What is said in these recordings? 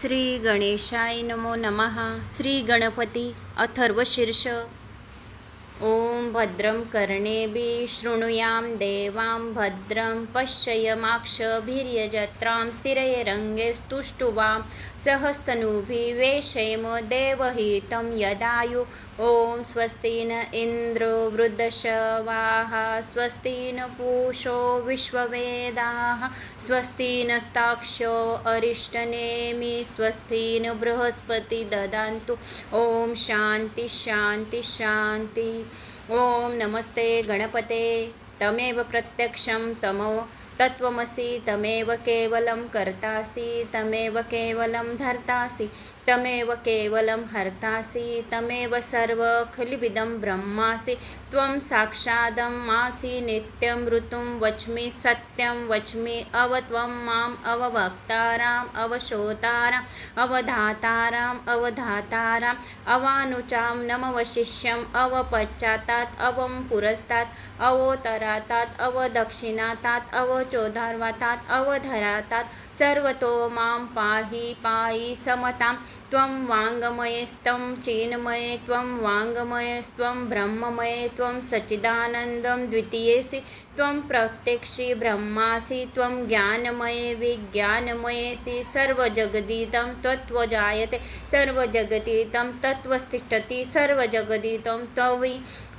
श्री गणेशाय नमो नमः. श्री गणपती अथर्वशीर्ष ॐ भद्रं कर्णेभिः शृणुयां देवां भद्रं पश्ययमाक्षभिर्यजत्रां स्थिरैरङ्गे स्तुष्टुवां देवहितं यदायु। ॐ स्वस्ति न इन्द्रो वृद्धशवाः स्वस्ति न पूषो विश्ववेदाः स्वस्ति नस्ताक्षो अरिष्टनेमि स्वस्ति न बृहस्पति ददान्तु। ॐ शान्ति शान्ति शान्ति ओम नमस्ते गणपते तमेव प्रत्यक्षं तमो तत्त्वमसि तमेव केवलं कर्तासि तमेव केवलं धर्तासि। तमेव केवलं हर्तासि तमेव सर्वखलिविदं ब्रह्मासि। त्वं साक्षादं मासि नित्यं ऋतुं वच्मि सत्यं वच्मि अव त्वं माम् अववक्ताराम् अवशोताराम् अवधाताराम् अवधाताराम् अवानुचां नमवशिष्यम् अवपश्चातात् अवं पुरस्तात् अवोतरातात् अवदक्षिणातात् अवचोधर्वतात् अवधरातात् सर्वतो मां पाहि पाहि समतां त्वं वाङ्गमयस्त्वं चेन्मये त्वं वाङ्गमयस्त्वं ब्रह्ममये त्वं सच्चिदानन्दं द्वितीयेसि त्वं प्रत्यक्षि ब्रह्मासि त्वं ज्ञानमये विज्ञानमयेसि सर्वजगदितं त्वत्वजायते सर्वजगदितं तत्त्वस्तिष्ठति सर्वजगदितं त्वयि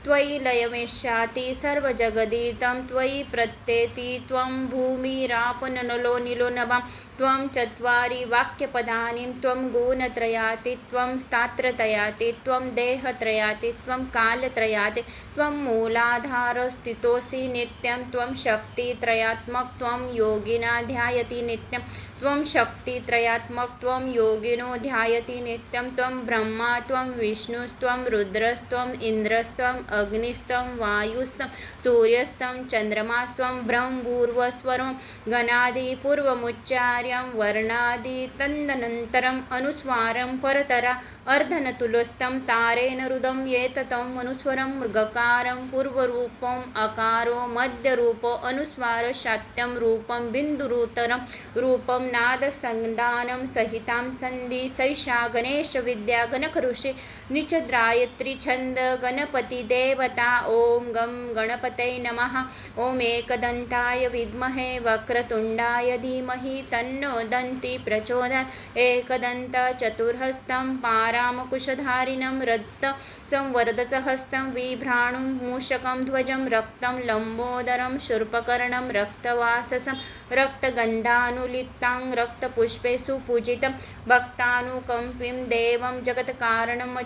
त्वयि लयमेष्याति सर्वजगदितं त्वयि प्रत्येति त्वं भूमिरापनलो निलो नभां त्वं चत्वारि वाक्यपदानि त्वं गुणत्रयाति त्वं स्थात्रतयाति त्वं देहत्रयाति त्वं कालत्रयाति त्वं मूलाधारस्थितोऽसि नित्यं त्वं शक्तित्रयात्मक त्वं योगिना ध्यायति नित्यं। त्वं शक्तित्रयात्मक त्वं योगिनो ध्यायति नित्यं त्वं ब्रह्मा त्वं विष्णुस्त्वं रुद्रस्त्वम् इन्द्रस्त्वम् अग्निस्त्वं वायुस्तं सूर्यस्त्वं चन्द्रमास्त्वं ब्रह्मपूर्वस्वरं गणादिपूर्वमुच्चार्यं वर्णादि तन्दनन्तरम् अनुस्वारं परतरा अर्धनतुलस्तं तारेण रुदं एततम् अनुस्वरं मृगकारं पूर्वरूपम् अकारो मध्यरूपो अनुस्वारशात्यं रूपं बिन्दुरुतरं रूपं नादसन्धानं सहितां सन्धि सैषा गणेशविद्या गणकऋषि निचद्रायत्री छन्द गणपतिदेवता ॐ गं गणपतै नमः। ॐ एकदन्ताय विद्महे वक्रतुण्डाय धीमहि तन्नो दन्ति प्रचोदयात्। एकदन्तचतुर्हस्तं पारामकुशधारिणं रक्त संवरदचहस्तं बिभ्राणुं मूषकं ध्वजं रक्तं लम्बोदरं शूर्पकर्णं रक्तवाससं रक्तगन्धानुलिप्तां रक्तपुष्पे सुपूजितं भक्तानुकम्पिं देवं जगत्कारणम्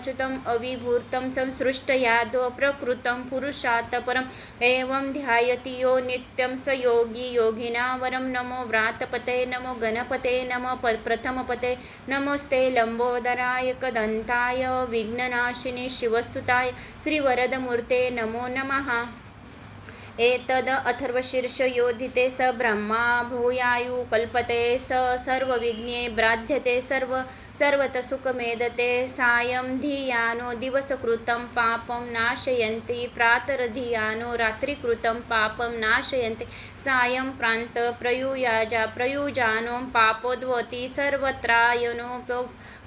अविभूर्तं संसृष्टयादो प्रकृतं पुरुषात् परम् एवं ध्यायति यो नित्यं स योगी योगिनावरं। नमो व्रातपते नमो गणपते नमो प्रथमपते नमोस्ते लम्बोदराय कदन्ताय विघ्ननाशिनि शिवस्तुताय श्रीवरदमूर्ते नमो नमः। एतद् अथर्वशीर्षयोधिते स ब्रह्मा भूयायु कल्पते स सर्वविघ्ने ब्राध्यते सर्व सर्वतः सुखमेदते सायं धियानो दिवसकृतं पापं नाशयन्ति प्रातरधियानो रात्रिकृतं पापं नाशयन्ति सायं प्रान्त प्रयुयाजा प्रयुजानो पापोद्वति सर्वत्रायनो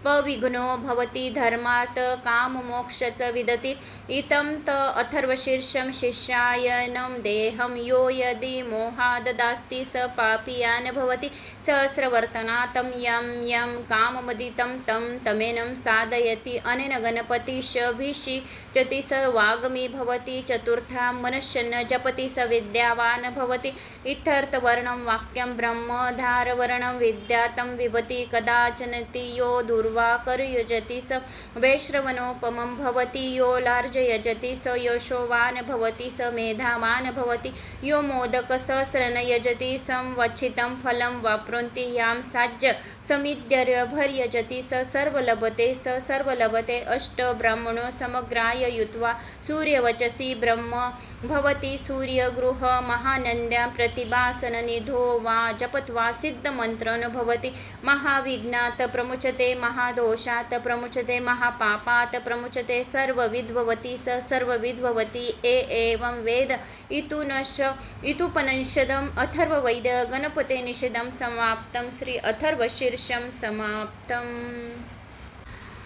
प पविघ्नो भवति धर्मात् काममोक्ष च विदति। इतं त अथर्वशीर्षं शिष्यायनं देहं। यो यदि मोहाददास्ति स पापीयान् भवति सहस्रवर्तनातं यं यं काममदितं तं तमेनं साधयति। अनेन गणपतिशभिषिचति स वाग्मी भवति। चतुर्था मनुष्यन् जपति स विद्यावान् भवति। इत्यर्थवर्णं वाक्यं ब्रह्मधारवर्णं विद्यातं विभति कदाचनति यो वा करयुजति स वैश्रवणोपमं भवति यो लार्जयजति स यशोवान् भवति स मेधावान् भवति यो मोदकसहस्रन यजति संवच्छितं फलं वाप्नोति यां साज्य समिद्यर्भर्यजति स सर्वलभते स सर्वलभते अष्टब्राह्मणो समग्राय युत्वा सूर्यवचसि ब्रह्म भवति सूर्यगृह महानन्द्यां प्रतिभासननिधो वा जपत्वा सिद्धमन्त्रन् भवति महाविघ्नात् प्रमुचते महा महादोषात प्रमुचते महापापात् प्रमुचते सर्वविद्भवति स सर्वविद्भवति ए एवं वेद। इतुनश इतुपनिषदम् अथर्ववैद गणपते निषेधम समाप्तं श्री अथर्वशीर्षं समाप्तम।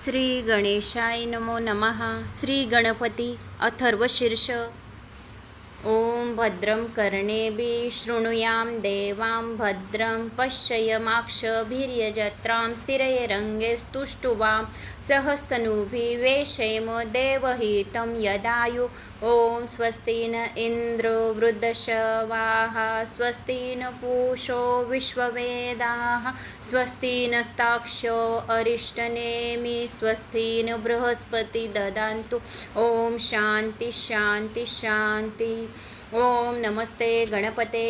श्री गणेशाय नमो नमः। श्री गणपती अथर्वशीर्ष। ॐ भद्रं कर्णेभिः शृणुयां देवां भद्रं पश्यमाक्षभिर्यजत्रां स्थिरैरङ्गे स्तुष्टुवां सहस्तनूभिः देवहितं यदायु। ॐ स्वस्ति न इन्द्रो वृद्धशवाः स्वस्ति न पूषो विश्ववेदाः स्वस्ति नस्ताक्षो अरिष्टनेमि स्वस्ति न बृहस्पति ददान्तु। ॐ शान्ति शान्ति शान्ति ओम नमस्ते गणपते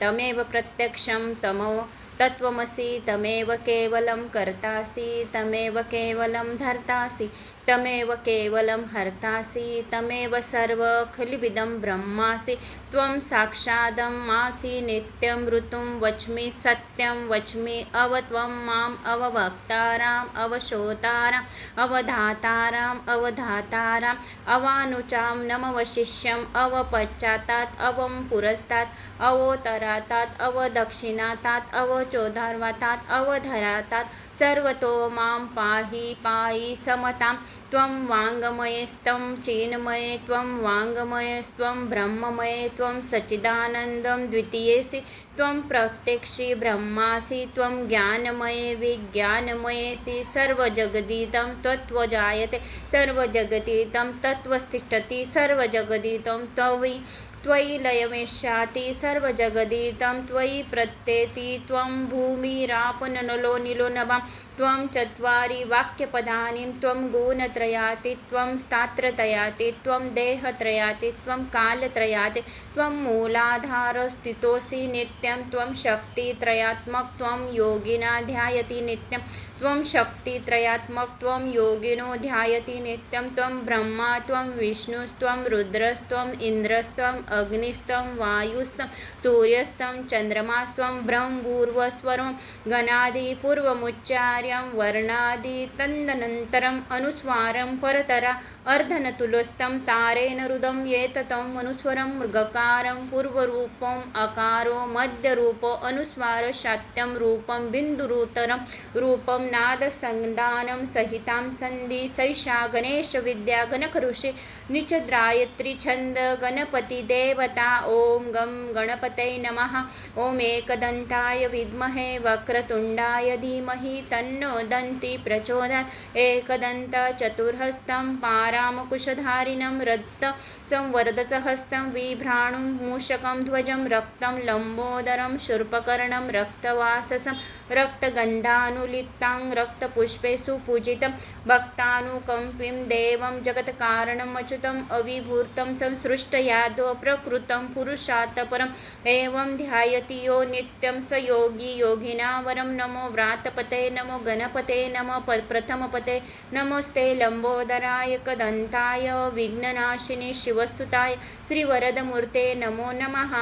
तमेव प्रत्यक्षं तमो तत्त्वमसि तमेव केवलं कर्तासि तमेव केवलं धर्तासि। तमेव केवलं हर्तासि तमेव सर्वखलिविदं ब्रह्मासि। त्वं साक्षादम् आसि नित्यं ऋतुं वच्मि सत्यं वच्मि अव त्वं माम् अववक्ताराम् अवशोताराम् अवधाताराम् अवधाताराम् अवानुचां नमवशिष्यम् अवपश्चातात् अवं पुरस्तात् अवोतरातात् अवदक्षिणातात् अवचोधर्वतात् अवधरातात् सर्वतो मां पाहि पाहि समतां त्वं वाङ्गमयस्त्वं चेन्मये त्वं वाङ्गमयस्त्वं ब्रह्ममये त्वं सच्चिदानन्दं द्वितीयेसि त्वं प्रत्यक्षि ब्रह्मासि त्वं ज्ञानमये विज्ञानमयेसि सर्वजगदितं त्वत्वजायते सर्वजगदितं तत्त्वस्तिष्ठति सर्वजगदितं त्वयि त्वयि लयमेष्याति सर्वजगदितं त्वयि प्रत्येति त्वं भूमिरापननलो निलो नवां त्वं चत्वारि वाक्यपदानि त्वं गुणत्रयाति त्वं स्थात्रतयाति त्वं देहत्रयाति त्वं कालत्रयाति त्वं मूलाधारस्थितोऽसि नित्यं त्वं शक्तित्रयात्मक त्वं योगिना ध्यायति नित्यं त्वं शक्तित्रयात्मक त्वं योगिनो ध्यायति नित्यं त्वं ब्रह्मा त्वं विष्णुस्त्वं रुद्रस्त्वम् इन्द्रस्त्वम् अग्निस्त्वं वायुस्तं सूर्यस्त्वं चन्द्रमास्त्वं ब्रह्मपूर्वस्वरं गणादिपूर्वमुच्चार्यं वर्णादि तदनन्तरम् अनुस्वारं परतरा अर्धनतुलस्तं तारेण रुदं एततं अनुस्वरं मृगकारं पूर्वरूपम् अकारो मध्यरूपो अनुस्वारशात्यं रूपं बिन्दुरुतरं रूपं नादसन्धानं सहितां सन्धि सैषा गणेशविद्या गणकऋषि निचद्रायत्री छन्द गणपतिदेवता ॐ गं गणपतै नमः। ॐ एकदन्ताय विद्महे वक्रतुण्डाय धीमहि तन्नो दन्ति प्रचोदयात्। एकदन्तचतुर्हस्तं पारामकुशधारिणं रक्तं वरदचहस्तं विभ्राणुं मूषकं ध्वजं रक्तं लम्बोदरं शूर्पकर्णं रक्तवाससं रक्तगन्धानुलिप्तां रक्तपुष्पे सुपूजितं भक्तानुकम्पिं देवं जगत्कारणम् अविभूर्तं अविभूतं संसृष्टयादो प्रकृतं पुरुषात् परम् एवं ध्यायति यो नित्यं स योगी योगिनावरं। नमो व्रातपते नमो गणपते नमो प्रथमपते नमोस्ते लम्बोदराय कदन्ताय विघ्ननाशिनि शिवस्तुताय श्रीवरदमूर्ते नमो नमः।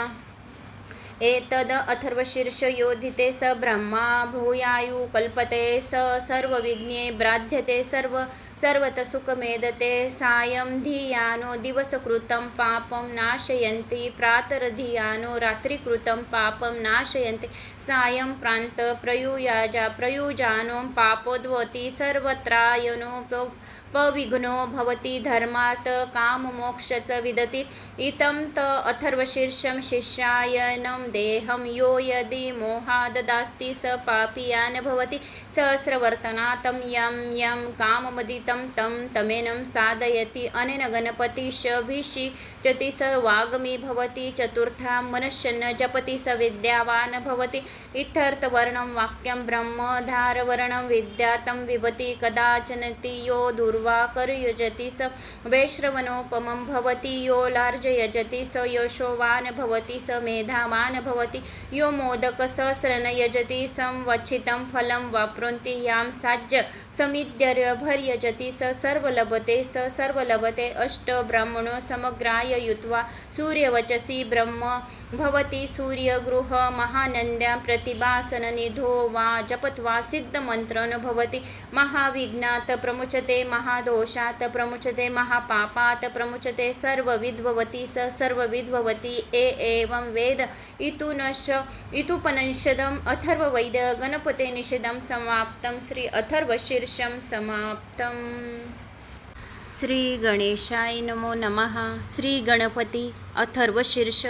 एतद् अथर्वशीर्षयोधिते स ब्रह्मा भूयायु कल्पते स सर्वविघ्ने ब्राध्यते सर्व सर्वतः सुखमेदते सायं धियानो दिवसकृतं पापं नाशयन्ति प्रातरधियानो रात्रिकृतं पापं नाशयन्ति सायं प्रान्त प्रयुयाजा प्रयुजानो पापोद्भवति सर्वत्रायनो पविघ्नो भवति धर्मात् काममोक्ष च विदति इतं त अथर्वशीर्षं शिष्यायनं देहं यो यदि मोहाददास्ति स पापीयान् भवति सहस्रवर्तनातं यं यं काममदितं तं तमेनं साधयति अनेन गणपतिशभिषिचति स वाग्मी भवति चतुर्था मनुष्यन् जपति स विद्यावान् भवति इत्यर्थवर्णं वाक्यं ब्रह्मधारवर्णं विद्यातं विभति कदाचनति यो दुर्वाकर्युजति स वैश्रवणोपमं भवति यो लार्जयजति स यशोवान् भवति स मेधावान् भवति यो मोदकसहस्रन यजति संवच्छितं फलं वाप्नोति यां साज्य समिद्यर्भर्यजति स सर्वलभते स सर्वलभते अष्ट ब्राह्मणो समग्राय युत्वा सूर्यवचसि ब्रह्म भवति सूर्यगृह महानन्द्या प्रतिभासननिधो वा जपत्वा सिद्धमन्त्रन् भवति महाविघ्नात् प्रमुचते महादोषात् प्रमुचते महापापात् प्रमुचते सर्वविद्भवति स सर्वविद्भवति ए एवं वेद। इतुनश इतुपनिषदम् अथर्ववैद गणपते निषेधं समाप्तं। श्री अथर्वशीर्षं समाप्तम्। श्री गणेशाय नमो नमः. श्री गणपती अथर्वशीर्ष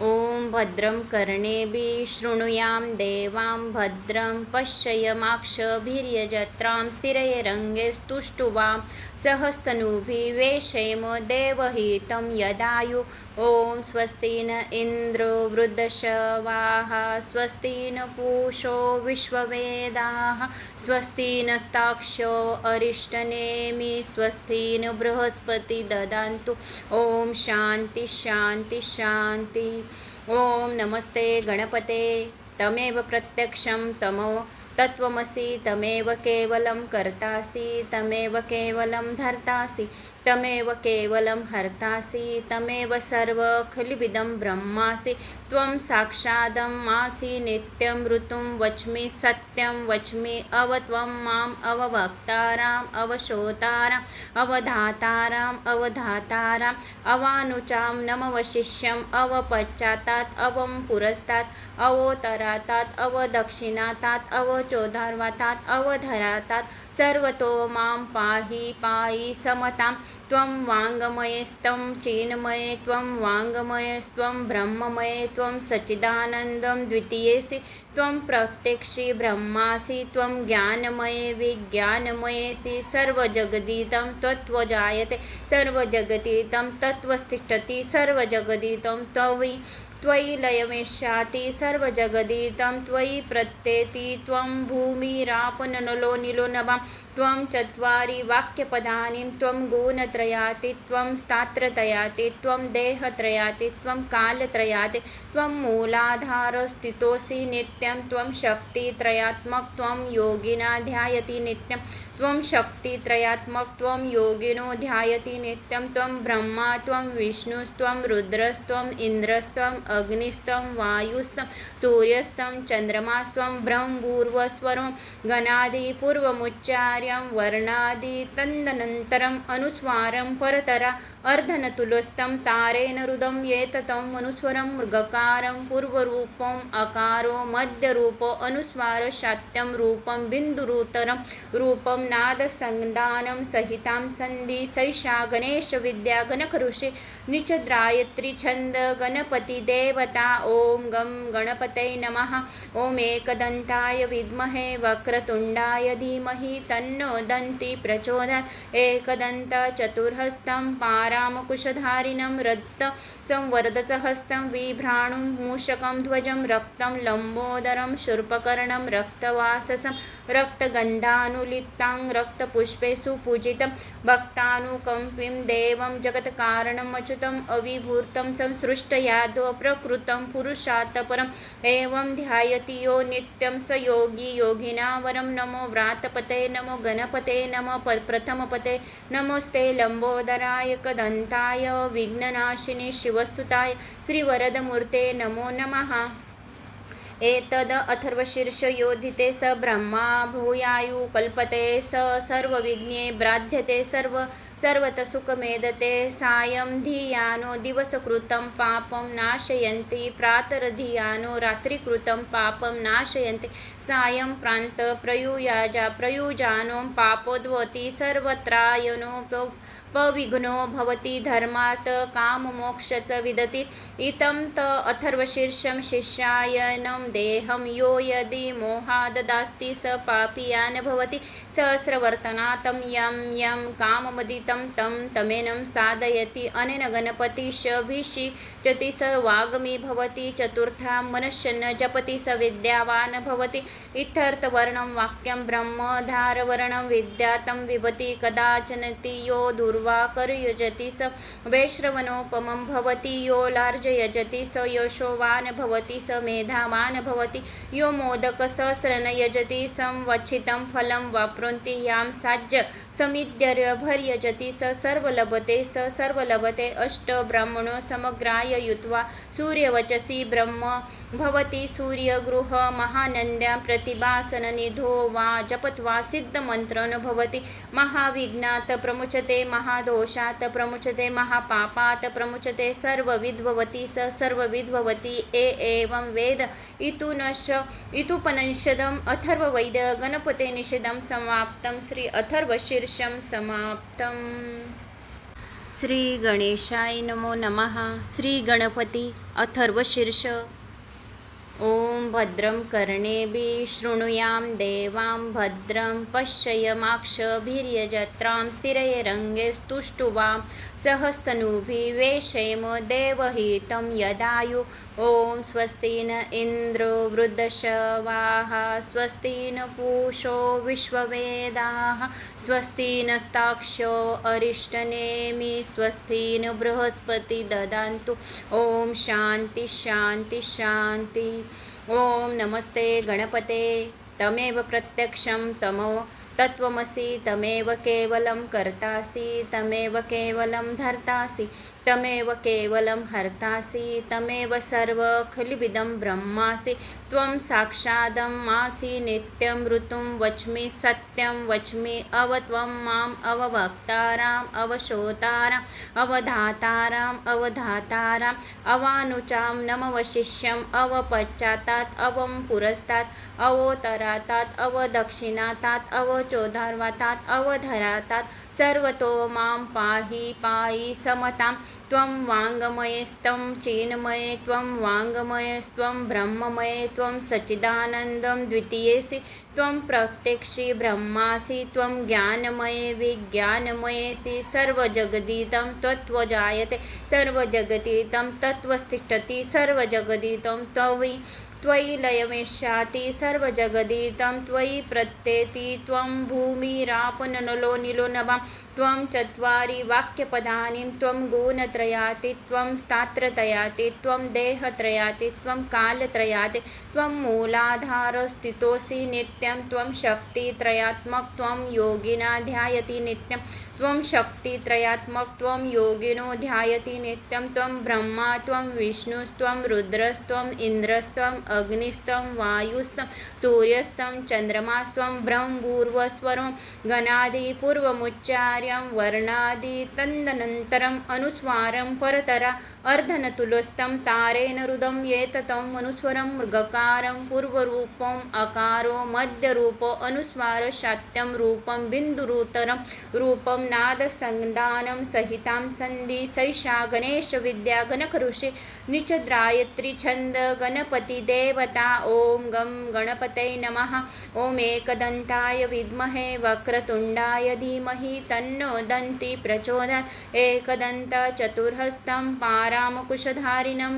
ॐ भद्रं कर्णेभिः शृणुयां देवां भद्रं पश्यमाक्षभिर्यजत्रां स्थिरैरङ्गे सहस्तनुभिवेशेम देवहितं यदायु ॐ स्वस्ति न इन्द्रो वृद्धशवाः स्वस्ति न पूषो विश्ववेदाः स्वस्ति नस्ताक्षो अरिष्टनेमि स्वस्ति न बृहस्पति ददान्तु। ॐ शान्ति शान्ति शान्ति। ॐ नमस्ते गणपते। तमेव प्रत्यक्षं तमो तत्त्वमसि तमेव केवलं कर्तासि तमेव केवलं धर्तासि। तमेव केवलं हर्तासि तमेव सर्वखलिविदं ब्रह्मासि। त्वं साक्षादम् मासि नित्यं ऋतुं वच्मि सत्यं वच्मि अव त्वं माम् अववक्ताराम् अवशोताराम् अवधाताराम् अवधाताराम् अवानुचां नमवशिष्यम् अवपश्चातात् अवं पुरस्तात् अवोतरातात् अवदक्षिणातात् अवचोधार्वातात् अवधरातात् सर्वतो मां पाहि पाहि समताम् त्वं वाङ्गमयस्त्वं चीन्मये त्वं वाङ्गमयस्त्वं ब्रह्ममये त्वं सच्चिदानन्दं द्वितीयेसि त्वं प्रत्यक्षि ब्रह्मासि त्वं ज्ञानमये विज्ञानमयेसि सर्वजगदितं त्वत्वजायते सर्वजगदीतं तत्त्वस्तिष्ठति सर्वजगदितं त्वयि त्वयि लयमेष्याति सर्वजगदितं त्वयि प्रत्येति त्वं भूमिरापननलो निलो नभां त्वं चत्वारि वाक्यपदानि त्वं गुणत्रयाति त्वं स्थात्रतयाति त्वं देहत्रयाति त्वं कालत्रयाति त्वं मूलाधारस्थितोऽसि नित्यं त्वं शक्तित्रयात्मक त्वं योगिना ध्यायति नित्यं। त्वं शक्तित्रयात्मक योगिनो ध्यायति नित्यं त्वं ब्रह्मा त्वं विष्णुस्त्वं रुद्रस्त्वम् इन्द्रस्त्वम् अग्निस्त्वं वायुस्तं सूर्यस्तं चन्द्रमास्त्वं ब्रह्मपूर्वस्वरं गणादिपूर्वमुच्चार्यं वर्णादि तदनन्तरम् अनुस्वारं परतरा अर्धनतुलस्तं तारेण रुदं एततं अनुस्वरं मृगकारं पूर्वरूपम् अकारो मध्यरूपो अनुस्वारशात्यं रूपं बिन्दुरुतरं रूपं नादसन्धानं सहितां सन्धि सैषा गणेशविद्या गणकऋषि निचद्रायत्री छन्द गणपतिदेवता ॐ गं गणपतै नमः। ॐ एकदन्ताय विद्महे वक्रतुण्डाय धीमहि तन्नो दन्ति प्रचोदयात्। एकदन्तचतुर्हस्तं पारामकुशधारिणं रक्त संवरदचहस्तं बिभ्राणुं मूषकं ध्वजं रक्तं लम्बोदरं शूर्पकर्णं रक्तवाससं रक्तगन्धानुलिप्तां रक्तपुष्पे सुपूजितं भक्तानुकम्पिं देवं जगत्कारणम् अच्युतम् अविभूतं संसृष्टयादो प्रकृतं पुरुषात् परम् एवं ध्यायति यो नित्यं स योगी योगिना वरं नमो व्रातपते नमो गणपते नमो प प्रथमपते नमोस्ते लम्बोदराय कदन्ताय विघ्ननाशिनि शिवस्तुताय श्रीवरदमूर्ते नमो नमः। एतद् अथर्वशीर्षयोधिते स ब्रह्मा भूयायु कल्पते स सर्वविघ्ने ब्राध्यते सर्व सर्वतः सुखमेदते सायं धियानो दिवसकृतं पापं नाशयन्ति प्रातरधियानो रात्रिकृतं पापं नाशयन्ति सायं प्रान्त प्रयुयाजा प्रयुजानो पापोद्वति सर्वत्रायनो पविघ्नो भवति धर्मात् काममोक्ष च विदति। इतं त अथर्वशीर्षं शिष्यायनं देहं। यो यदि मोहाददास्ति स पापीयान् भवति। सहस्रवर्तनातं यं यं काममदितं तं तमेनं साधयति। अनेन गणपतिशभिषिचति स वाग्मी भवति। चतुर्था मनुष्यन् जपति स विद्यावान् भवति। इत्यर्थवर्णं वाक्यं ब्रह्मधारवर्णं विद्यातं विभति कदाचनति यो दुर्वाकर्युजति स वैश्रवणोपमं भवति यो लार्जयजति स यशोवान् भवति स मेधावान् भवति यो मोदकसहस्रन यजति संवच्छितं फलं वाप्नोति यां साज्य समिद्यर्भर्यजति स सर्वलभते स सर्वलभते अष्ट ब्राह्मणो समग्राय युत्वा सूर्यवचसि ब्रह्म भवति सूर्यगृह महानन्द्यां प्रतिभासननिधो वा जपत्वा सिद्धमन्त्रन् भवति महाविघ्नात् प्रमुचते महा महादोषात् प्रमुचते महापापात् प्रमुचते सर्वविद्भवति स सर्वविद्भवति ए एवं वेद। इतु नश इतुपनिषदम् अथर्ववैद गणपते निषेधं समाप्तं श्री अथर्वशीर्षं समाप्तम्। श्री गणेशाय नमो नमः। श्री गणपती अथर्वशीर्ष। ॐ भद्रं कर्णेभिः शृणुयां देवां भद्रं पश्यमाक्षभिर्यजत्रां स्थिरैरङ्गे स्तुष्टुवां सहस्तनूभिः देवहितं यदायु ॐ स्वस्ति न इन्द्रो वृद्धशवाः स्वस्ति न पूषो विश्ववेदाः स्वस्ति नस्ताक्षो अरिष्टनेमि स्वस्ति न बृहस्पति ददान्तु। ॐ शान्ति शान्ति शान्ति। ॐ नमस्ते गणपते। तमेव प्रत्यक्षं तमो तत्त्वमसि तमेव केवलं कर्तासि तमेव केवलं धर्तासि। तमेव केवलं हर्तासि तमेव सर्वखलिविदं ब्रह्मासि। त्वं साक्षादम् आसि नित्यं ऋतुं वच्मि सत्यं वच्मि अव त्वं माम् अववक्ताराम् अवशोताराम् अवधाताराम् अवधाताराम् अवानुचां नमवशिष्यम् अवपश्चातात् अवं पुरस्तात् अवोतरातात् अवदक्षिणातात् अवचोधर्वतात् अवधरातात् सर्वतो मां पाहि पाहि समतां त्वं वाङ्गमयस्त्वं चेन्मये त्वं वाङ्गमयस्त्वं ब्रह्ममये त्वं सच्चिदानन्दं द्वितीयेसि त्वं प्रत्यक्षि ब्रह्मासि त्वं ज्ञानमये विज्ञानमयेसि सर्वजगदितं त्वत्वजायते सर्वजगदितं तत्त्वस्तिष्ठति सर्वजगदितं त्वयि त्वयि लयमेष्याति सर्वजगदीतं त्वयि प्रत्येति त्वं भूमिरापननलो निलो नवां त्वं चत्वारि वाक्यपदानि त्वं गुणत्रयाति त्वं स्थात्रतयाति त्वं देहत्रयाति त्वं कालत्रयाति त्वं मूलाधारस्थितोऽसि नित्यं त्वं शक्तित्रयात्मक त्वं योगिना ध्यायति नित्यं त्वं शक्तित्रयात्मक त्वं योगिनो ध्यायति नित्यं त्वं ब्रह्मा त्वं विष्णुस्त्वं रुद्रस्त्वम् इन्द्रस्त्वम् अग्निस्त्वं वायुस्तं सूर्यस्तं चन्द्रमास्त्वं ब्रह्मपूर्वस्वरं गणादिपूर्वमुच्चार्यं वर्णादि तन्दनन्तरम् अनुस्वारं परतरा अर्धनतुलस्तं तारेण रुदं एततम् अनुस्वरं मृगकारं पूर्वरूपम् अकारो मध्यरूपो अनुस्वारशात्यं रूपं बिन्दुरुतरं रूपं नादसन्दानं सहितां सन्धि सैषा गणेशविद्या गणकऋषि निचद्रायत्री छन्द गणपतिदेवता ॐ गं गणपतये नमः। ॐ एकदन्ताय विद्महे वक्रतुण्डाय धीमहि तन्नो दन्ति प्रचोदयात्। एकदन्तचतुर्हस्तं पारामकुशधारिणं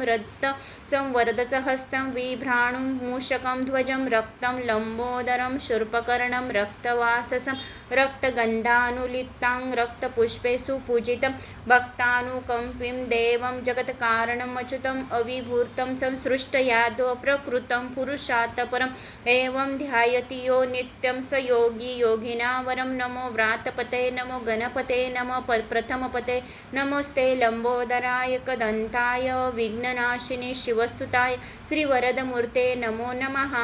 रक्तं वरदचहस्तं बिभ्राणुं मूषकं ध्वजं रक्तं लम्बोदरं शूर्पकर्णं रक्तवाससं रक्तगन्धानुलिप्तां रक्तपुष्पे सुपूजितं भक्तानुकम्पिं देवं जगत्कारणम् अच्युतम् अविभूतं संसृष्टयादो प्रकृतं पुरुषात् परम् एवं ध्यायति यो नित्यं स योगी योगिनावरं नमो व्रातपते नमो गणपते नमो प्रथमपते नमोस्ते लम्बोदराय कदन्ताय विघ्ननाशिनि शिवस्तुताय श्रीवरदमूर्ते नमो नमः।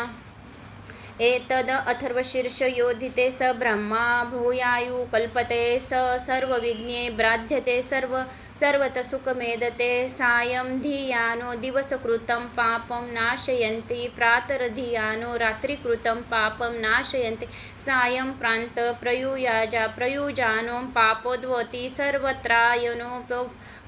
एतद् अथर्वशीर्षयोधिते स ब्रह्मा भूयायु कल्पते स सर्वविघ्ने ब्राध्यते सर्व सर्वत सुखमेदते सायं धियानो दिवसकृतं पापं नाशयन्ति प्रातरधियानो रात्रिकृतं पापं नाशयन्ति सायं प्रान्त प्रयुयाजा प्रयुजानो पापोद्वति सर्वत्रायनो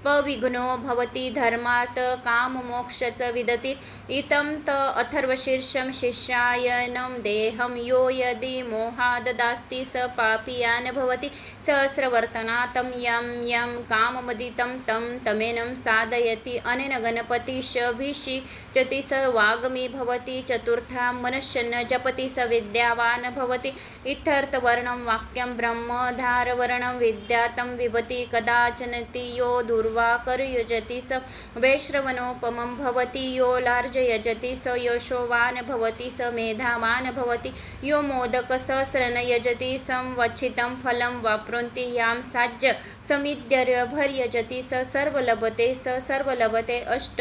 पविघ्नो भवति धर्मात् काममोक्ष च विदति। इतं त अथर्वशीर्षं शिष्यायनं देहं। यो यदि मोहाददास्ति स पापीयान् भवति सहस्रवर्तनातं यं यं काममदितं तं तमेनं साधयति। अनेन गणपतिशभिषि गणपतिशभिषिचति स वाग्मी भवति चतुर्था मनुष्यन् जपति स विद्यावान् भवति। इत्यर्थवर्णं वाक्यं ब्रह्मधारवर्णं विद्यातं विभति कदाचनति यो दुर्वाकरयुजति स वैश्रवणोपमं भवति यो लार्जयजति स यशोवान् भवति स मेधावान् भवति यो मोदकसहस्रनयजति संवचितं संवच्छितं फलं वाप्नुवन्ति यां साज्य समिद्यर्भर्यजति स सर्वलभते स सर्वलभते अष्ट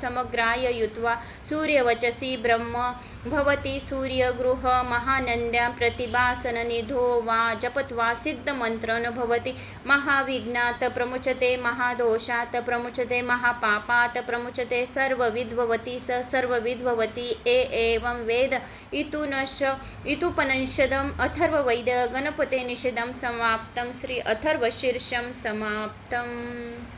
समग्राय समग्राय युत्वा सूर्यवचसि ब्रह्म भवति सूर्यगृह महानन्द्या प्रतिभासननिधो वा जपत्वा सिद्धमन्त्रं भवति महाविघ्नात् प्रमुचते महादोषात् प्रमुचते महापापात् प्रमुचते सर्वविद्भवति स सर्वविद्भवति ए एवं वेद। इतु नश इतुपनिषदम् अथर्ववैद गणपते निषेधं समाप्तं। श्री अथर्वशीर्षं समाप्तम्।